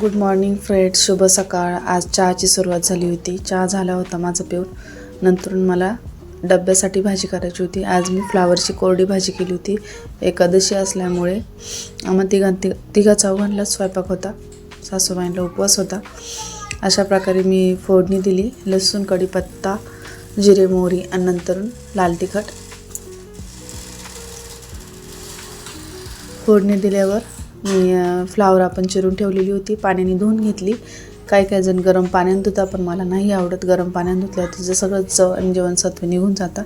Good morning friends शुभ सकाळ. आज चहाची सुरुवात झाली होती. चहा झाला होता माझं पिऊन. नंतरून मला डब्यासाठी भाजी करायची होती. आज मी फ्लावरची कोरडी भाजी केली होती. एकादशी असल्यामुळे आम्हा तिघां ति तिघा चौघांना स्वयंपाक होता. सासूबाईंना उपवास होता. अशा प्रकारे मी फोडणी दिली. लसूण कढीपत्ता जिरे मोहरी आणि नंतरून लाल तिखट. फोडणी दिल्यावर मी फ्लावर आपण चिरून ठेवलेली होती पाण्याने धुवून घेतली. काही काही जण गरम पाण्याने धुता पण मला नाही आवडत गरम पाण्याने धुतल्या तिचं सगळं चव आणि जीवनसत्व निघून जातं.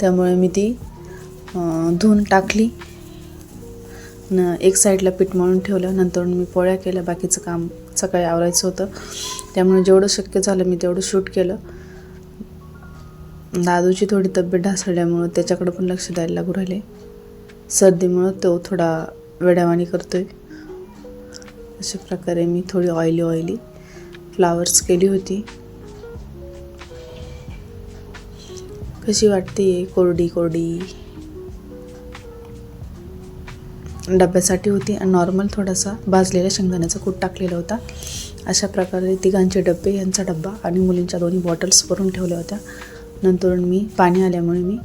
त्यामुळे मी ती धुवून टाकली. न एक साईडला पीठ मळून ठेवलं. नंतर मी पोळ्या केल्या. बाकीचं काम सकाळी आवरायचं होतं. त्यामुळे जेवढं शक्य झालं मी तेवढं शूट केलं. दादूची थोडी तब्येत ढासळल्यामुळं त्याच्याकडं पण लक्ष द्यायला लागू राहिले. सर्दीमुळं तो थोडा वेड्यावाणी आहे अशा प्रकारे मी थोडी ऑइली ऑइली फ्लावर्स केली होती. कशी वाटते कोरडी कोरडी? डब्यासाठी होती आणि नॉर्मल थोडासा भाजलेल्या शेंगदाण्याचा कूट टाकलेला होता. अशा प्रकारे तिघांचे डबे यांचा डब्बा आणि मुलींच्या दोन्ही बॉटल्स भरून ठेवल्या होत्या. नंतर मी पाणी आल्यामुळे मी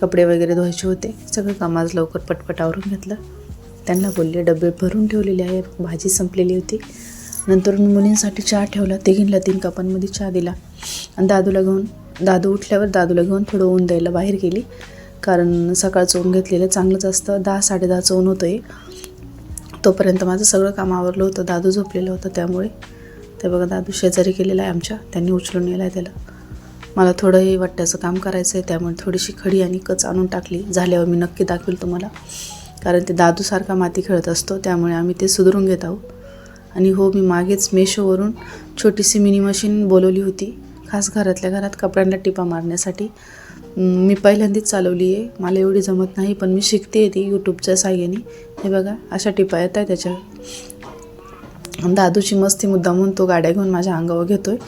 कपडे वगैरे धुवायचे होते. सगळं काम आज लवकर पटपटावरून घेतलं. त्यांना बोलले डबे भरून ठेवलेले आहे भाजी संपलेली होती. नंतर मुलींसाठी चहा ठेवला तिघींना तीन कपांमध्ये चहा दिला. आणि दादूला घेऊन दादू उठल्यावर दादूला घेऊन थोडं ऊन द्यायला बाहेर गेली. कारण सकाळचं ऊन घेतलेलं चांगलंच असतं दहा साडेदहाचं ऊन होतं आहे तोपर्यंत माझं सगळं काम आवरलं होतं दादू झोपलेलं होतं त्यामुळे. ते बघा दादू शेजारी केलेला आहे आमच्या त्यांनी उचलून नेला आहे त्याला. मला थोडं हे वाट्याचं काम करायचं आहे त्यामुळे थोडीशी खडी आणि कच आणून टाकली. झाल्यावर मी नक्की दाखवेल तुम्हाला. कारण ते दादूसारखा माती खेळत असतो त्यामुळे आम्ही ते सुधरून घेत आहोत. आणि हो मी मागेच मेशोवरून छोटीशी मिनी मशीन बोलवली होती. खास घरातल्या घरात कपड्यांना टिपा मारण्यासाठी. मी पहिल्यांदाच चालवली आहे मला एवढी जमत नाही पण मी शिकते आहे ती यूट्यूबच्या साह्याने. हे बघा अशा टिपा येत आहे त्याच्या दादूची मस्ती मुद्दा म्हणून तो गाड्या घेऊन माझ्या अंगावर घेतो आहे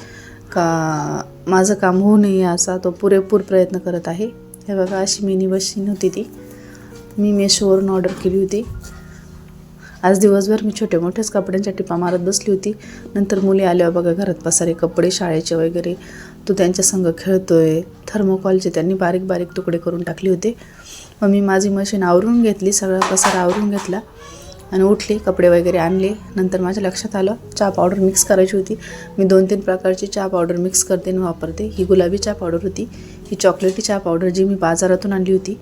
का माझं काम होऊ नये असा तो पुरेपूर प्रयत्न करत आहे. हे बघा अशी मिनी मशीन होती ती. मी मेशोवरून ऑर्डर केली होती. आज दिवसभर मी छोट्या मोठ्याच कपड्यांच्या टिपा मारत बसली होती. नंतर मुली आल्यावर बघा घरात पसारे कपडे शाळेचे वगैरे. तो त्यांच्या संग खेळतोय. थर्मोकॉलचे त्यांनी बारीक बारीक तुकडे करून टाकले होते. मग मी माझी मशीन आवरून घेतली सगळा पसारा आवरून घेतला आणि उठले कपडे वगैरे आणले. नंतर माझ्या लक्षात आलं चहा पावडर मिक्स करायची होती. मी दोन तीन प्रकारची चहा पावडर मिक्स करते आणि वापरते. ही गुलाबी चहा पावडर होती. ही चॉकलेटी चहा पावडर जी मी बाजारातून आणली होती.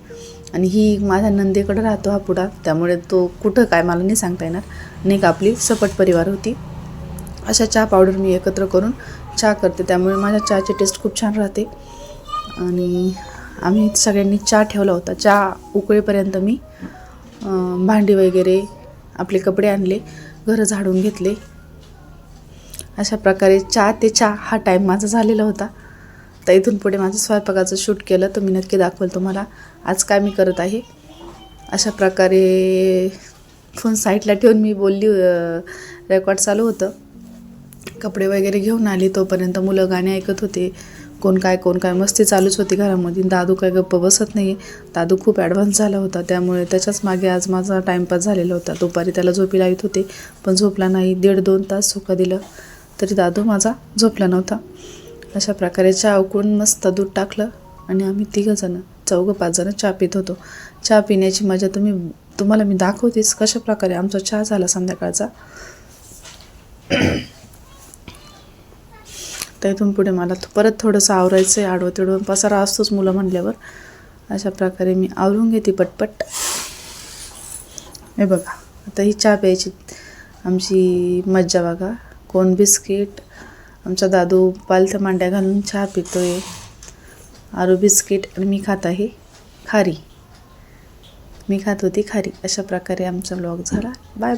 आणि ही माझ्या नंदेकडं राहतो हा पुडा त्यामुळे तो कुठं काय मला नाही सांगता येणार. आणि एक आपली सपट परिवार होती. अशा चहा पावडर मी एकत्र करून चहा करते. त्यामुळे माझ्या चहाची टेस्ट खूप छान राहते. आणि आम्ही सगळ्यांनी चहा ठेवला होता. चहा उकळेपर्यंत मी भांडी वगैरे आपले कपडे आणले घरं झाडून घेतले. अशा प्रकारे चहा ते चहा हा टाईम माझा झालेला होता. तर इथून पुढे माझं स्वयंपाकाचं शूट केलं तर मी नक्की दाखवेल तुम्हाला. आज काय मी करत आहे? अशा प्रकारे फोन साईडला ठेवून मी बोलली रेकॉर्ड चालू होतं. कपडे वगैरे घेऊन आली तोपर्यंत मुलं गाणे ऐकत होते. कोण काय कोण काय मस्ती चालूच होती घरामध्ये. दादू काय गप्प बसत नाही दादू खूप ॲडव्हान्स झाला होता त्यामुळे त्याच्याच मागे आज माझा टाईमपास झालेला होता. दुपारी त्याला झोपी लावित होते पण झोपला नाही. दीड दोन तास झोका दिलं. तरी दादू माझा झोपला नव्हता. अशा प्रकारे चहा उकळून मस्त दूध टाकलं आणि आम्ही तिघंजणं चौघं पाच जणं चहा पित होतो. चहा पिण्याची मजा तुम्ही तुम्हाला मी दाखवतेच कशा प्रकारे आमचा चहा झाला संध्याकाळचा. तर इथून पुढे मला परत थोडंसं आवरायचं आहे आडवं तिडवं पसारा असतोच मुलं म्हणल्यावर अशा प्रकारे मी आवरून घेते पटपट. हे बघा आता ही चहा प्यायची आमची मज्जा बघा. कोण बिस्किट आमचा दादू पालथ्या मांड्या घालून चहा पितो आहे आरू बिस्किट आणि मी खात आहे खारी. मी खात होती खारी. अशा प्रकारे आमचा ब्लॉग झाला. बाय